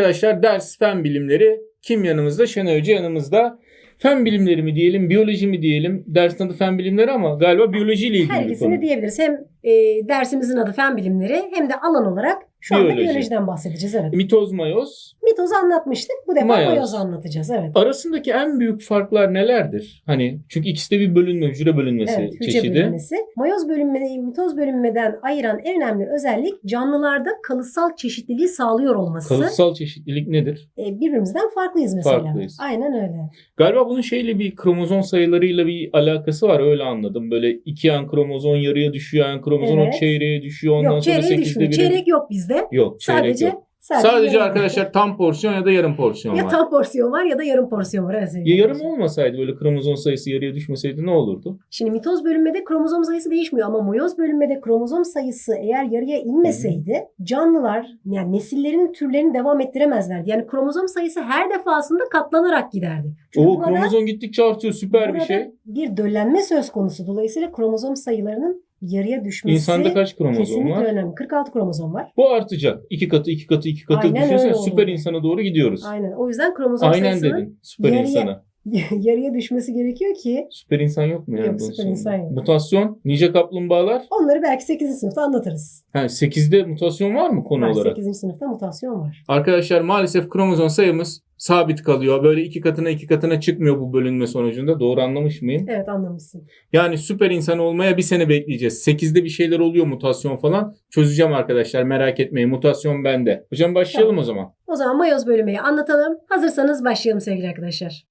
Arkadaşlar ders fen bilimleri kim yanımızda? Şenay Hoca yanımızda. Fen bilimleri mi diyelim, biyoloji mi diyelim? Dersin adı fen bilimleri ama galiba biyolojiyle ilgili Her bir ikisini konu. diyebiliriz. Hem e, dersimizin adı fen bilimleri hem de alan olarak şu anda Biyoloji. biyolojiden bahsedeceğiz. Evet. Mitoz, mayoz. Mitozu anlatmıştık. Bu defa Mayoz. mayozu anlatacağız. Evet. Arasındaki en büyük farklar nelerdir? Hani çünkü ikisi de bir bölünme, hücre bölünmesi Evet, hücre çeşidi. bölünmesi. Mayoz bölünmeyi mitoz bölünmeden ayıran en önemli özellik canlılarda kalıtsal çeşitliliği sağlıyor olması. Kalıtsal çeşitlilik nedir? E, birbirimizden farklıyız mesela. Farklıyız. Aynen öyle. Galiba bunun şeyle bir kromozom sayılarıyla bir alakası var öyle anladım. Böyle iki an kromozom yarıya düşüyor, an kromozom Evet. çeyreğe düşüyor. Ondan yok sonra çeyreğe düşmüyor. biri. Çeyrek yok bizde. Yok çeyrek Sadece yok. sadece, Sadece arkadaşlar tam porsiyon ya da yarım porsiyon ya var. tam porsiyon var ya da yarım porsiyon var. Ya yarım olmasaydı böyle kromozom sayısı yarıya düşmeseydi ne olurdu? Şimdi mitoz bölünmede kromozom sayısı değişmiyor ama mayoz bölünmede kromozom sayısı eğer yarıya inmeseydi canlılar yani nesillerin türlerini devam ettiremezlerdi. Yani kromozom sayısı her defasında katlanarak giderdi. Çünkü O burada, kromozom gittikçe artıyor süper bir şey. bir döllenme söz konusu. Dolayısıyla kromozom sayılarının yarıya düşmesi İnsanda kaç kromozom var? önemli. 46 kromozom var. Bu artacak. İki katı, iki katı, iki katı. Aynen Düşünsene öyle süper oldu. insana doğru gidiyoruz. Aynen. O yüzden kromozom Aynen sayısının dedin. Süper yarıya- insana. yarıya düşmesi gerekiyor ki Süper insan yok mu ya? Yok, bunun süper sonunda? insan yok. Mutasyon, nice kaplumbağalar. onları belki 8. sınıfta anlatırız. Ha, 8'de mutasyon var mı konu Var, olarak? 8. sınıfta mutasyon var. Arkadaşlar maalesef kromozom sayımız sabit kalıyor. Böyle iki katına iki katına çıkmıyor bu bölünme sonucunda. Doğru anlamış mıyım? Evet anlamışsın. Yani süper insan olmaya bir sene bekleyeceğiz. 8'de bir şeyler oluyor mutasyon falan. Çözeceğim arkadaşlar merak etmeyin. Mutasyon bende. Hocam başlayalım Tamam. o zaman. O zaman mayoz bölünmeyi anlatalım. Hazırsanız başlayalım sevgili arkadaşlar.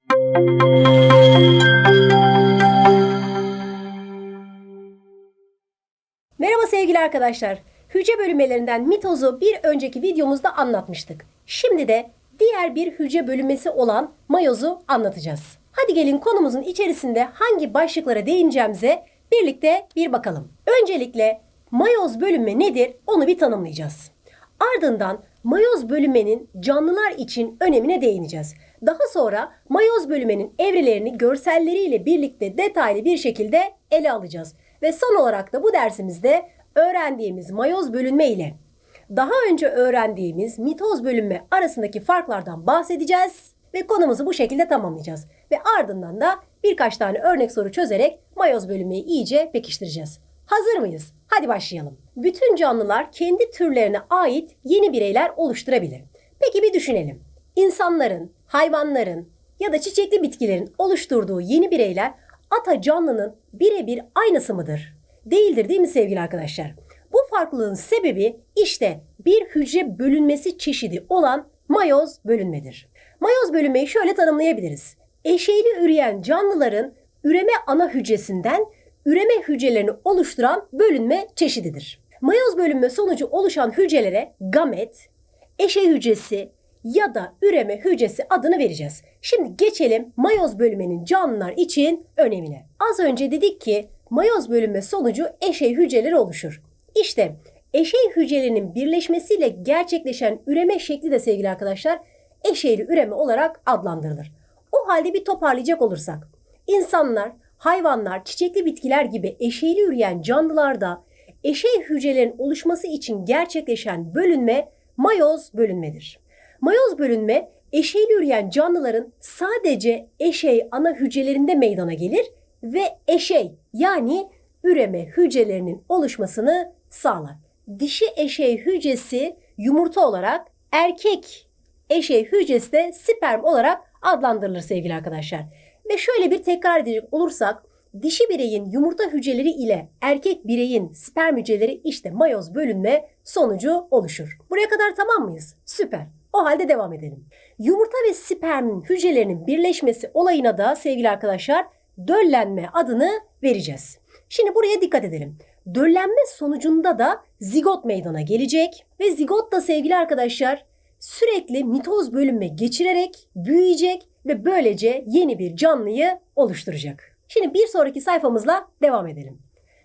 Merhaba sevgili arkadaşlar. Hücre bölünmelerinden mitozu bir önceki videomuzda anlatmıştık. Şimdi de diğer bir hücre bölünmesi olan mayozu anlatacağız. Hadi gelin konumuzun içerisinde hangi başlıklara değineceğimize birlikte bir bakalım. Öncelikle mayoz bölünme nedir onu bir tanımlayacağız. Ardından mayoz bölünmenin canlılar için önemine değineceğiz. Daha sonra mayoz bölünmenin evrelerini görselleriyle birlikte detaylı bir şekilde ele alacağız. Ve son olarak da bu dersimizde öğrendiğimiz mayoz bölünme ile daha önce öğrendiğimiz mitoz bölünme arasındaki farklardan bahsedeceğiz ve konumuzu bu şekilde tamamlayacağız. Ve ardından da birkaç tane örnek soru çözerek mayoz bölünmeyi iyice pekiştireceğiz. Hazır mıyız? Hadi başlayalım. Bütün canlılar kendi türlerine ait yeni bireyler oluşturabilir. Peki bir düşünelim. İnsanların, hayvanların ya da çiçekli bitkilerin oluşturduğu yeni bireyler ata canlının birebir aynısı mıdır? Değildir değil mi sevgili arkadaşlar? Farklılığın sebebi işte bir hücre bölünmesi çeşidi olan mayoz bölünmedir. Mayoz bölünmeyi şöyle tanımlayabiliriz. Eşeyli üreyen canlıların üreme ana hücresinden üreme hücrelerini oluşturan bölünme çeşididir. Mayoz bölünme sonucu oluşan hücrelere gamet, eşey hücresi ya da üreme hücresi adını vereceğiz. Şimdi geçelim mayoz bölünmenin canlılar için önemine. Az önce dedik ki mayoz bölünme sonucu eşey hücreleri oluşur. İşte eşey hücrelerinin birleşmesiyle gerçekleşen üreme şekli de sevgili arkadaşlar eşeyli üreme olarak adlandırılır. O halde bir toparlayacak olursak insanlar, hayvanlar, çiçekli bitkiler gibi eşeyli üreyen canlılarda eşey hücrelerin oluşması için gerçekleşen bölünme mayoz bölünmedir. Mayoz bölünme eşeyli üreyen canlıların sadece eşey ana hücrelerinde meydana gelir ve eşey yani üreme hücrelerinin oluşmasını sağlar. Dişi eşey hücresi yumurta olarak, erkek eşey hücresi de sperm olarak adlandırılır sevgili arkadaşlar. Ve şöyle bir tekrar edecek olursak dişi bireyin yumurta hücreleri ile erkek bireyin sperm hücreleri işte mayoz bölünme sonucu oluşur. Buraya kadar tamam mıyız? Süper. O halde devam edelim. Yumurta ve spermin hücrelerinin birleşmesi olayına da sevgili arkadaşlar döllenme adını vereceğiz. Şimdi buraya dikkat edelim. Döllenme sonucunda da zigot meydana gelecek ve zigot da sevgili arkadaşlar sürekli mitoz bölünme geçirerek büyüyecek ve böylece yeni bir canlıyı oluşturacak. Şimdi bir sonraki sayfamızla devam edelim.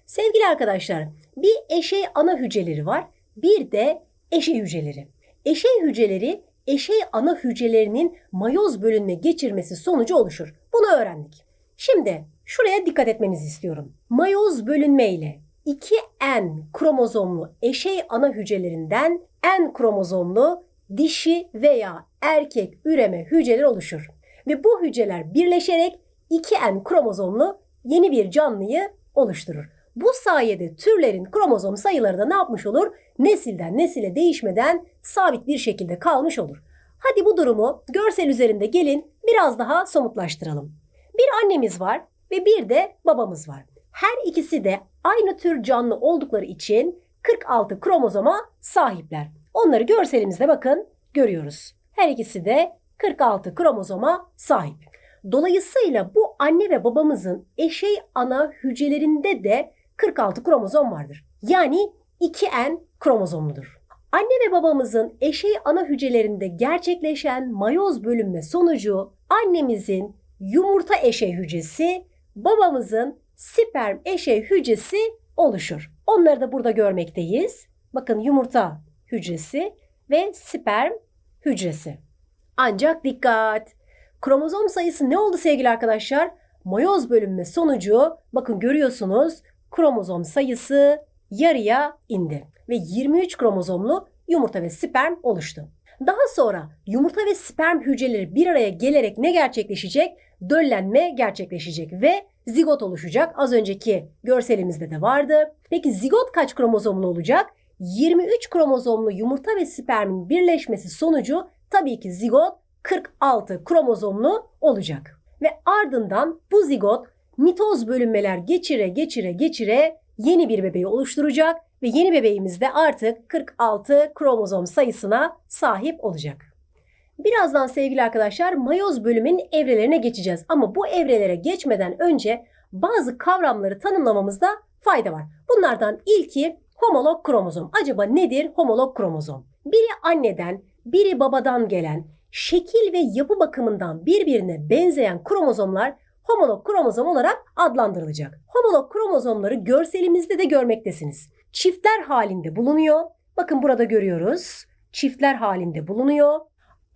Sevgili arkadaşlar, bir eşey ana hücreleri var, bir de eşey hücreleri. Eşey hücreleri eşey ana hücrelerinin mayoz bölünme geçirmesi sonucu oluşur. Bunu öğrendik. Şimdi şuraya dikkat etmenizi istiyorum. Mayoz bölünme ile 2N kromozomlu eşey ana hücrelerinden N kromozomlu dişi veya erkek üreme hücreler oluşur. Ve bu hücreler birleşerek 2N kromozomlu yeni bir canlıyı oluşturur. Bu sayede türlerin kromozom sayıları da ne yapmış olur? Nesilden nesile değişmeden sabit bir şekilde kalmış olur. Hadi bu durumu görsel üzerinde gelin biraz daha somutlaştıralım. Bir annemiz var ve bir de babamız var. Her ikisi de aynı tür canlı oldukları için 46 kromozoma sahipler. Onları görselimizde bakın görüyoruz. Her ikisi de 46 kromozoma sahip. Dolayısıyla bu anne ve babamızın eşey ana hücrelerinde de 46 kromozom vardır. Yani 2N kromozomludur. Anne ve babamızın eşey ana hücrelerinde gerçekleşen mayoz bölünme sonucu annemizin yumurta eşey hücresi, babamızın sperm eşey hücresi oluşur. Onları da burada görmekteyiz. Bakın yumurta hücresi ve sperm hücresi. Ancak dikkat! Kromozom sayısı ne oldu sevgili arkadaşlar? Mayoz bölünme sonucu bakın görüyorsunuz kromozom sayısı yarıya indi ve 23 kromozomlu yumurta ve sperm oluştu. Daha sonra yumurta ve sperm hücreleri bir araya gelerek ne gerçekleşecek? Döllenme gerçekleşecek ve zigot oluşacak. Az önceki görselimizde de vardı. Peki zigot kaç kromozomlu olacak? 23 kromozomlu yumurta ve spermin birleşmesi sonucu tabii ki zigot 46 kromozomlu olacak. Ve ardından bu zigot mitoz bölünmeler geçire geçire geçire yeni bir bebeği oluşturacak ve yeni bebeğimiz de artık 46 kromozom sayısına sahip olacak. Birazdan sevgili arkadaşlar mayoz bölümünün evrelerine geçeceğiz ama bu evrelere geçmeden önce bazı kavramları tanımlamamızda fayda var. Bunlardan ilki homolog kromozom. Acaba nedir homolog kromozom? Biri anneden, biri babadan gelen, şekil ve yapı bakımından birbirine benzeyen kromozomlar homolog kromozom olarak adlandırılacak. Homolog kromozomları görselimizde de görmektesiniz. Çiftler halinde bulunuyor. Bakın burada görüyoruz. Çiftler halinde bulunuyor.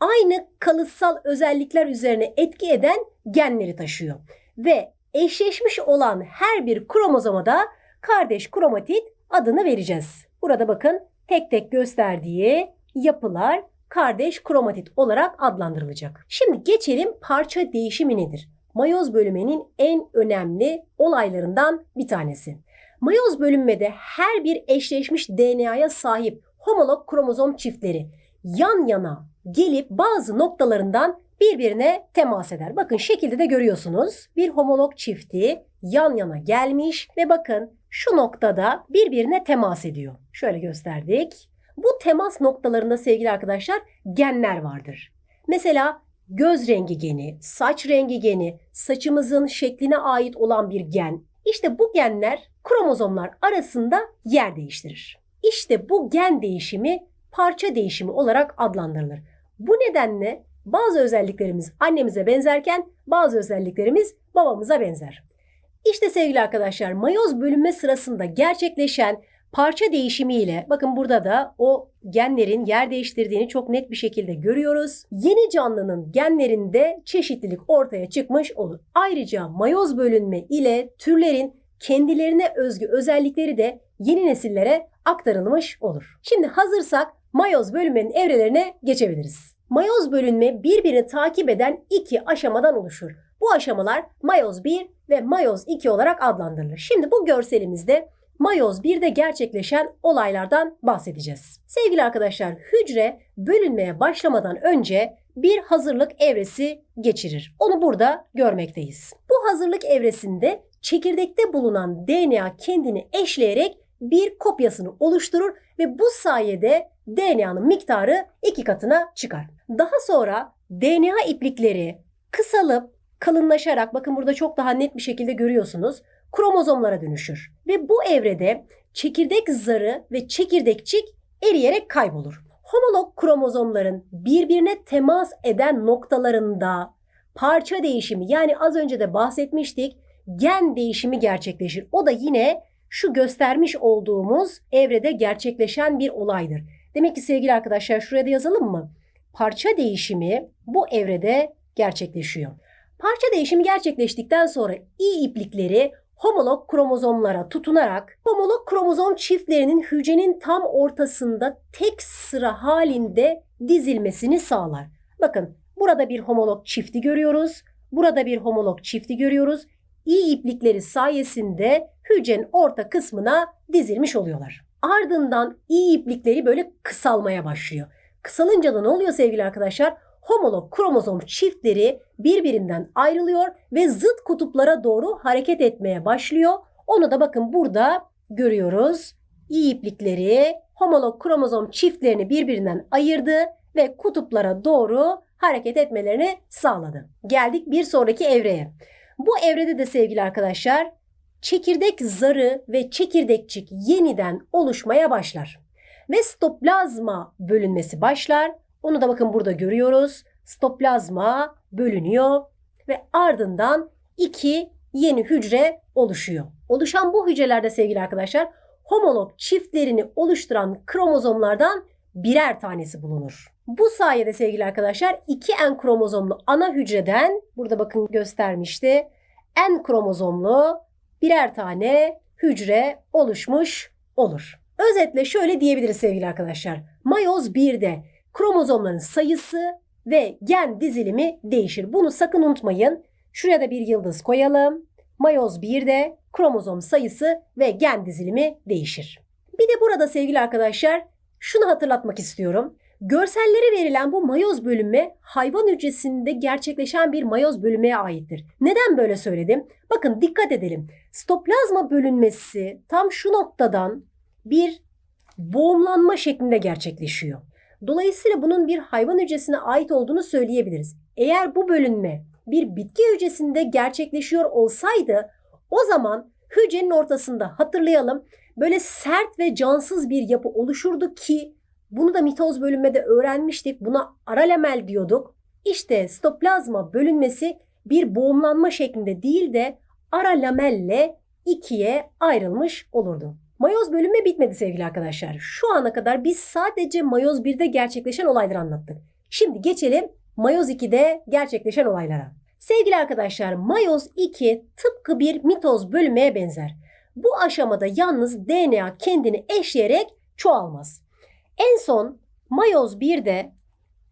Aynı kalıtsal özellikler üzerine etki eden genleri taşıyor. Ve eşleşmiş olan her bir kromozoma da kardeş kromatit adını vereceğiz. Burada bakın tek tek gösterdiği yapılar kardeş kromatit olarak adlandırılacak. Şimdi geçelim parça değişimi nedir? Mayoz bölünmenin en önemli olaylarından bir tanesi. Mayoz bölünmede her bir eşleşmiş DNA'ya sahip homolog kromozom çiftleri yan yana gelip bazı noktalarından birbirine temas eder. Bakın şekilde de görüyorsunuz. Bir homolog çifti yan yana gelmiş ve bakın şu noktada birbirine temas ediyor. Şöyle gösterdik. Bu temas noktalarında sevgili arkadaşlar genler vardır. Mesela göz rengi geni, saç rengi geni, saçımızın şekline ait olan bir gen. İşte bu genler kromozomlar arasında yer değiştirir. İşte bu gen değişimi parça değişimi olarak adlandırılır. Bu nedenle bazı özelliklerimiz annemize benzerken bazı özelliklerimiz babamıza benzer. İşte sevgili arkadaşlar mayoz bölünme sırasında gerçekleşen parça değişimiyle bakın burada da o genlerin yer değiştirdiğini çok net bir şekilde görüyoruz. Yeni canlının genlerinde çeşitlilik ortaya çıkmış olur. Ayrıca mayoz bölünme ile türlerin kendilerine özgü özellikleri de yeni nesillere aktarılmış olur. Şimdi hazırsak mayoz bölünmenin evrelerine geçebiliriz. Mayoz bölünme birbirini takip eden iki aşamadan oluşur. Bu aşamalar mayoz 1 ve mayoz 2 olarak adlandırılır. Şimdi bu görselimizde mayoz 1'de gerçekleşen olaylardan bahsedeceğiz. Sevgili arkadaşlar hücre bölünmeye başlamadan önce bir hazırlık evresi geçirir. Onu burada görmekteyiz. Bu hazırlık evresinde çekirdekte bulunan DNA kendini eşleyerek bir kopyasını oluşturur ve bu sayede DNA'nın miktarı iki katına çıkar. Daha sonra DNA iplikleri kısalıp kalınlaşarak bakın burada çok daha net bir şekilde görüyorsunuz kromozomlara dönüşür. Ve bu evrede çekirdek zarı ve çekirdekçik eriyerek kaybolur. Homolog kromozomların birbirine temas eden noktalarında parça değişimi yani az önce de bahsetmiştik gen değişimi gerçekleşir. O da yine şu göstermiş olduğumuz evrede gerçekleşen bir olaydır. Demek ki sevgili arkadaşlar şuraya da yazalım mı? Parça değişimi bu evrede gerçekleşiyor. Parça değişimi gerçekleştikten sonra i iplikleri homolog kromozomlara tutunarak homolog kromozom çiftlerinin hücrenin tam ortasında tek sıra halinde dizilmesini sağlar. Bakın burada bir homolog çifti görüyoruz. Burada bir homolog çifti görüyoruz. İyi iplikleri sayesinde hücrenin orta kısmına dizilmiş oluyorlar. Ardından iyi iplikleri böyle kısalmaya başlıyor. Kısalınca da ne oluyor sevgili arkadaşlar? Homolog kromozom çiftleri birbirinden ayrılıyor ve zıt kutuplara doğru hareket etmeye başlıyor. Onu da bakın burada görüyoruz. İyi iplikleri homolog kromozom çiftlerini birbirinden ayırdı ve kutuplara doğru hareket etmelerini sağladı. Geldik bir sonraki evreye. Bu evrede de sevgili arkadaşlar çekirdek zarı ve çekirdekçik yeniden oluşmaya başlar. Ve stoplazma bölünmesi başlar. Onu da bakın burada görüyoruz. Stoplazma bölünüyor ve ardından iki yeni hücre oluşuyor. Oluşan bu hücrelerde sevgili arkadaşlar homolog çiftlerini oluşturan kromozomlardan birer tanesi bulunur. Bu sayede sevgili arkadaşlar 2N kromozomlu ana hücreden burada bakın göstermişti. N kromozomlu birer tane hücre oluşmuş olur. Özetle şöyle diyebiliriz sevgili arkadaşlar. Mayoz 1'de kromozomların sayısı ve gen dizilimi değişir. Bunu sakın unutmayın. Şuraya da bir yıldız koyalım. Mayoz 1'de kromozom sayısı ve gen dizilimi değişir. Bir de burada sevgili arkadaşlar şunu hatırlatmak istiyorum. Görsellere verilen bu mayoz bölünme hayvan hücresinde gerçekleşen bir mayoz bölünmeye aittir. Neden böyle söyledim? Bakın dikkat edelim. Stoplazma bölünmesi tam şu noktadan bir boğumlanma şeklinde gerçekleşiyor. Dolayısıyla bunun bir hayvan hücresine ait olduğunu söyleyebiliriz. Eğer bu bölünme bir bitki hücresinde gerçekleşiyor olsaydı o zaman hücrenin ortasında hatırlayalım böyle sert ve cansız bir yapı oluşurdu ki bunu da mitoz bölünmede öğrenmiştik. Buna aralemel diyorduk. İşte stoplazma bölünmesi bir boğumlanma şeklinde değil de aralamelle ikiye ayrılmış olurdu. Mayoz bölünme bitmedi sevgili arkadaşlar. Şu ana kadar biz sadece mayoz 1'de gerçekleşen olayları anlattık. Şimdi geçelim mayoz 2'de gerçekleşen olaylara. Sevgili arkadaşlar mayoz 2 tıpkı bir mitoz bölünmeye benzer. Bu aşamada yalnız DNA kendini eşleyerek çoğalmaz. En son mayoz 1'de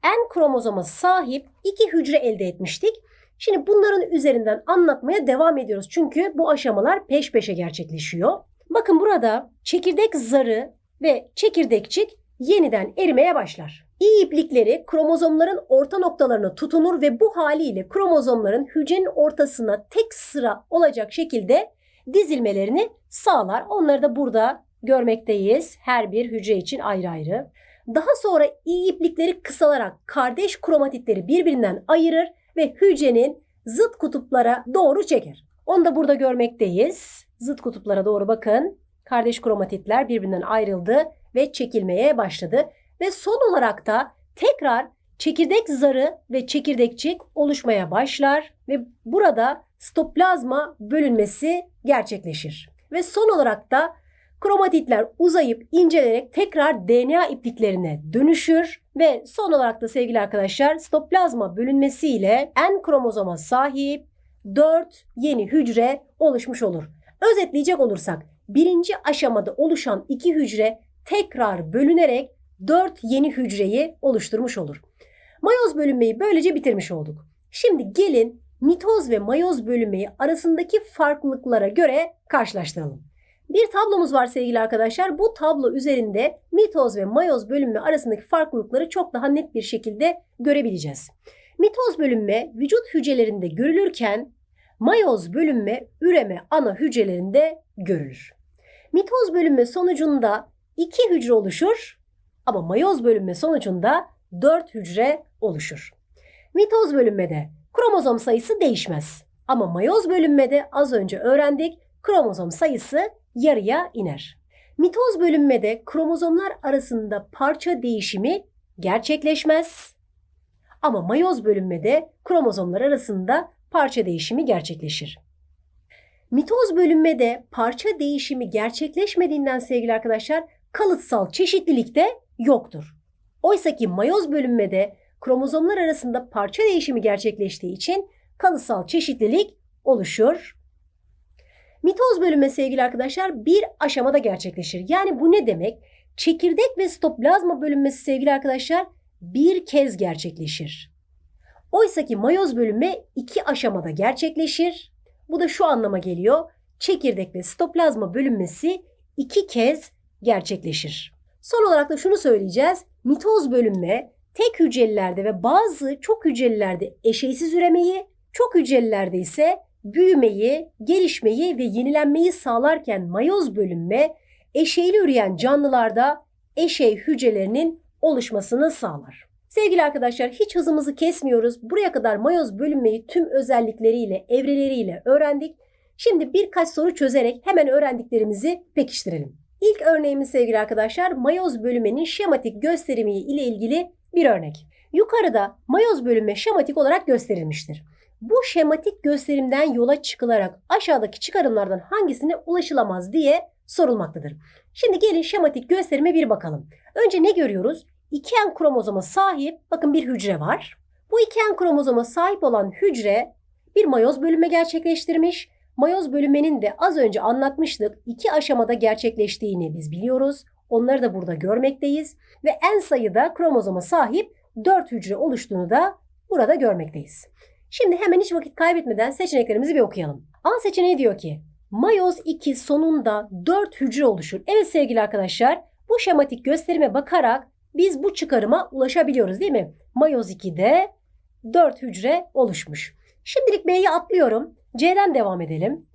N kromozoma sahip iki hücre elde etmiştik. Şimdi bunların üzerinden anlatmaya devam ediyoruz. Çünkü bu aşamalar peş peşe gerçekleşiyor. Bakın burada çekirdek zarı ve çekirdekçik yeniden erimeye başlar. İyi iplikleri kromozomların orta noktalarına tutunur ve bu haliyle kromozomların hücrenin ortasına tek sıra olacak şekilde dizilmelerini sağlar. Onları da burada görmekteyiz. Her bir hücre için ayrı ayrı. Daha sonra iyi iplikleri kısalarak kardeş kromatitleri birbirinden ayırır ve hücrenin zıt kutuplara doğru çeker. Onu da burada görmekteyiz. Zıt kutuplara doğru bakın. Kardeş kromatitler birbirinden ayrıldı ve çekilmeye başladı. Ve son olarak da tekrar çekirdek zarı ve çekirdekçik oluşmaya başlar ve burada stoplazma bölünmesi gerçekleşir. Ve son olarak da kromatitler uzayıp incelerek tekrar DNA ipliklerine dönüşür ve son olarak da sevgili arkadaşlar stoplazma bölünmesiyle N kromozoma sahip 4 yeni hücre oluşmuş olur. Özetleyecek olursak birinci aşamada oluşan iki hücre tekrar bölünerek 4 yeni hücreyi oluşturmuş olur. Mayoz bölünmeyi böylece bitirmiş olduk. Şimdi gelin mitoz ve mayoz bölünmeyi arasındaki farklılıklara göre karşılaştıralım. Bir tablomuz var sevgili arkadaşlar. Bu tablo üzerinde mitoz ve mayoz bölünme arasındaki farklılıkları çok daha net bir şekilde görebileceğiz. Mitoz bölünme vücut hücrelerinde görülürken mayoz bölünme üreme ana hücrelerinde görülür. Mitoz bölünme sonucunda iki hücre oluşur ama mayoz bölünme sonucunda dört hücre oluşur. Mitoz bölünmede kromozom sayısı değişmez. Ama mayoz bölünmede az önce öğrendik kromozom sayısı yarıya iner. Mitoz bölünmede kromozomlar arasında parça değişimi gerçekleşmez. Ama mayoz bölünmede kromozomlar arasında parça değişimi gerçekleşir. Mitoz bölünmede parça değişimi gerçekleşmediğinden sevgili arkadaşlar kalıtsal çeşitlilik de yoktur. Oysa ki mayoz bölünmede kromozomlar arasında parça değişimi gerçekleştiği için kalıtsal çeşitlilik oluşur. Mitoz bölünme sevgili arkadaşlar bir aşamada gerçekleşir. Yani bu ne demek? Çekirdek ve stoplazma bölünmesi sevgili arkadaşlar bir kez gerçekleşir. Oysa ki mayoz bölünme iki aşamada gerçekleşir. Bu da şu anlama geliyor. Çekirdek ve stoplazma bölünmesi iki kez gerçekleşir. Son olarak da şunu söyleyeceğiz. Mitoz bölünme tek hücrelilerde ve bazı çok hücrelilerde eşeysiz üremeyi, çok hücrelilerde ise büyümeyi, gelişmeyi ve yenilenmeyi sağlarken mayoz bölünme eşeyli üreyen canlılarda eşey hücrelerinin oluşmasını sağlar. Sevgili arkadaşlar hiç hızımızı kesmiyoruz. Buraya kadar mayoz bölünmeyi tüm özellikleriyle, evreleriyle öğrendik. Şimdi birkaç soru çözerek hemen öğrendiklerimizi pekiştirelim. İlk örneğimiz sevgili arkadaşlar mayoz bölünmenin şematik gösterimi ile ilgili bir örnek. Yukarıda mayoz bölünme şematik olarak gösterilmiştir. Bu şematik gösterimden yola çıkılarak aşağıdaki çıkarımlardan hangisine ulaşılamaz diye sorulmaktadır. Şimdi gelin şematik gösterime bir bakalım. Önce ne görüyoruz? İki en kromozoma sahip bakın bir hücre var. Bu iki en kromozoma sahip olan hücre bir mayoz bölünme gerçekleştirmiş. Mayoz bölünmenin de az önce anlatmıştık iki aşamada gerçekleştiğini biz biliyoruz. Onları da burada görmekteyiz. Ve en sayıda kromozoma sahip 4 hücre oluştuğunu da burada görmekteyiz. Şimdi hemen hiç vakit kaybetmeden seçeneklerimizi bir okuyalım. A seçeneği diyor ki mayoz 2 sonunda 4 hücre oluşur. Evet sevgili arkadaşlar bu şematik gösterime bakarak biz bu çıkarıma ulaşabiliyoruz değil mi? Mayoz 2'de 4 hücre oluşmuş. Şimdilik B'yi atlıyorum. C'den devam edelim.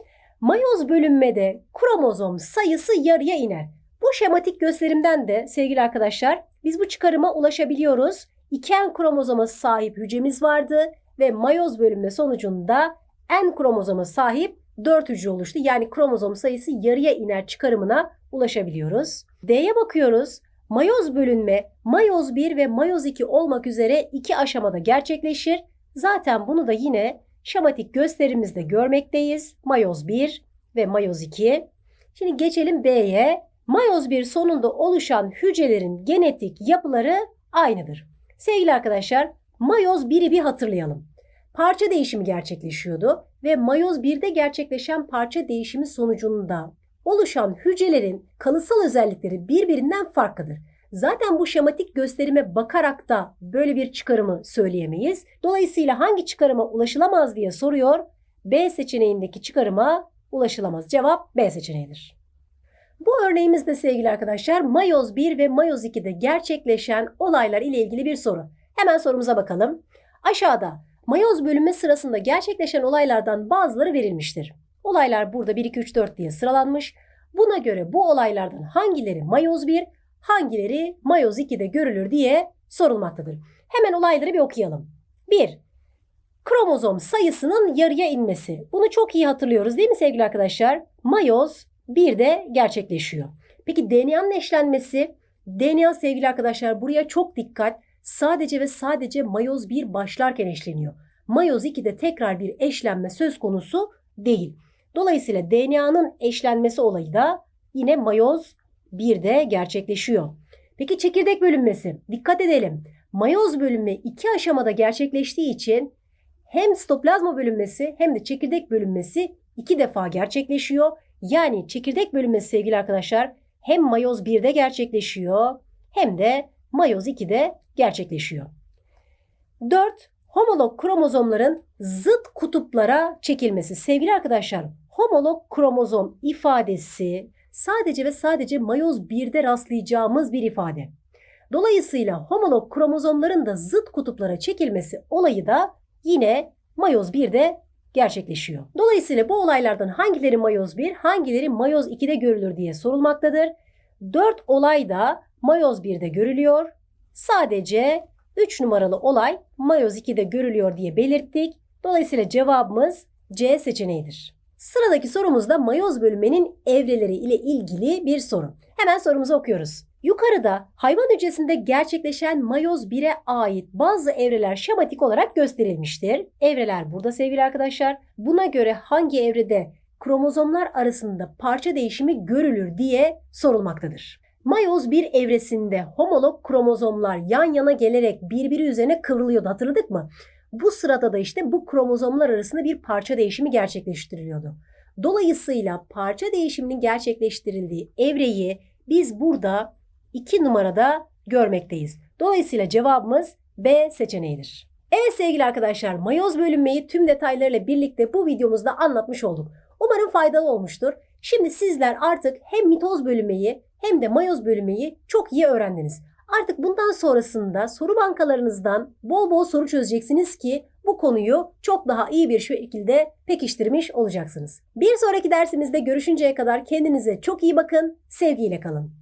Mayoz bölünmede kromozom sayısı yarıya iner. Bu şematik gösterimden de sevgili arkadaşlar biz bu çıkarıma ulaşabiliyoruz. İken kromozoma sahip hücremiz vardı ve mayoz bölünme sonucunda en kromozoma sahip 4 hücre oluştu. Yani kromozom sayısı yarıya iner çıkarımına ulaşabiliyoruz. D'ye bakıyoruz. Mayoz bölünme mayoz 1 ve mayoz 2 olmak üzere iki aşamada gerçekleşir. Zaten bunu da yine şematik gösterimizde görmekteyiz. Mayoz 1 ve mayoz 2. Şimdi geçelim B'ye. Mayoz 1 sonunda oluşan hücrelerin genetik yapıları aynıdır. Sevgili arkadaşlar, mayoz 1'i bir hatırlayalım. Parça değişimi gerçekleşiyordu ve mayoz 1'de gerçekleşen parça değişimi sonucunda oluşan hücrelerin kalıtsal özellikleri birbirinden farklıdır. Zaten bu şematik gösterime bakarak da böyle bir çıkarımı söyleyemeyiz. Dolayısıyla hangi çıkarıma ulaşılamaz diye soruyor. B seçeneğindeki çıkarıma ulaşılamaz. Cevap B seçeneğidir. Bu örneğimizde sevgili arkadaşlar mayoz 1 ve mayoz 2'de gerçekleşen olaylar ile ilgili bir soru. Hemen sorumuza bakalım. Aşağıda mayoz bölünme sırasında gerçekleşen olaylardan bazıları verilmiştir. Olaylar burada 1, 2, 3, 4 diye sıralanmış. Buna göre bu olaylardan hangileri mayoz 1, hangileri mayoz 2'de görülür diye sorulmaktadır. Hemen olayları bir okuyalım. 1. Kromozom sayısının yarıya inmesi. Bunu çok iyi hatırlıyoruz değil mi sevgili arkadaşlar? Mayoz 1'de gerçekleşiyor. Peki DNA'nın eşlenmesi? DNA sevgili arkadaşlar buraya çok dikkat. Sadece ve sadece mayoz 1 başlarken eşleniyor. Mayoz 2'de tekrar bir eşlenme söz konusu değil. Dolayısıyla DNA'nın eşlenmesi olayı da yine mayoz 1'de gerçekleşiyor. Peki çekirdek bölünmesi? Dikkat edelim. Mayoz bölünme iki aşamada gerçekleştiği için hem stoplazma bölünmesi hem de çekirdek bölünmesi iki defa gerçekleşiyor. Yani çekirdek bölünmesi sevgili arkadaşlar hem mayoz 1'de gerçekleşiyor hem de mayoz 2'de gerçekleşiyor. 4. Homolog kromozomların zıt kutuplara çekilmesi. Sevgili arkadaşlar, homolog kromozom ifadesi sadece ve sadece mayoz 1'de rastlayacağımız bir ifade. Dolayısıyla homolog kromozomların da zıt kutuplara çekilmesi olayı da yine mayoz 1'de gerçekleşiyor. Dolayısıyla bu olaylardan hangileri mayoz 1, hangileri mayoz 2'de görülür diye sorulmaktadır. 4 olay da mayoz 1'de görülüyor. Sadece 3 numaralı olay mayoz 2'de görülüyor diye belirttik. Dolayısıyla cevabımız C seçeneğidir. Sıradaki sorumuzda mayoz bölünmenin evreleri ile ilgili bir soru. Hemen sorumuzu okuyoruz. Yukarıda hayvan hücresinde gerçekleşen mayoz 1'e ait bazı evreler şematik olarak gösterilmiştir. Evreler burada sevgili arkadaşlar. Buna göre hangi evrede kromozomlar arasında parça değişimi görülür diye sorulmaktadır. Mayoz 1 evresinde homolog kromozomlar yan yana gelerek birbiri üzerine kıvrılıyordu hatırladık mı? Bu sırada da işte bu kromozomlar arasında bir parça değişimi gerçekleştiriliyordu. Dolayısıyla parça değişiminin gerçekleştirildiği evreyi biz burada 2 numarada görmekteyiz. Dolayısıyla cevabımız B seçeneğidir. Evet sevgili arkadaşlar mayoz bölünmeyi tüm detaylarıyla birlikte bu videomuzda anlatmış olduk. Umarım faydalı olmuştur. Şimdi sizler artık hem mitoz bölünmeyi hem de mayoz bölünmeyi çok iyi öğrendiniz. Artık bundan sonrasında soru bankalarınızdan bol bol soru çözeceksiniz ki bu konuyu çok daha iyi bir şekilde pekiştirmiş olacaksınız. Bir sonraki dersimizde görüşünceye kadar kendinize çok iyi bakın, sevgiyle kalın.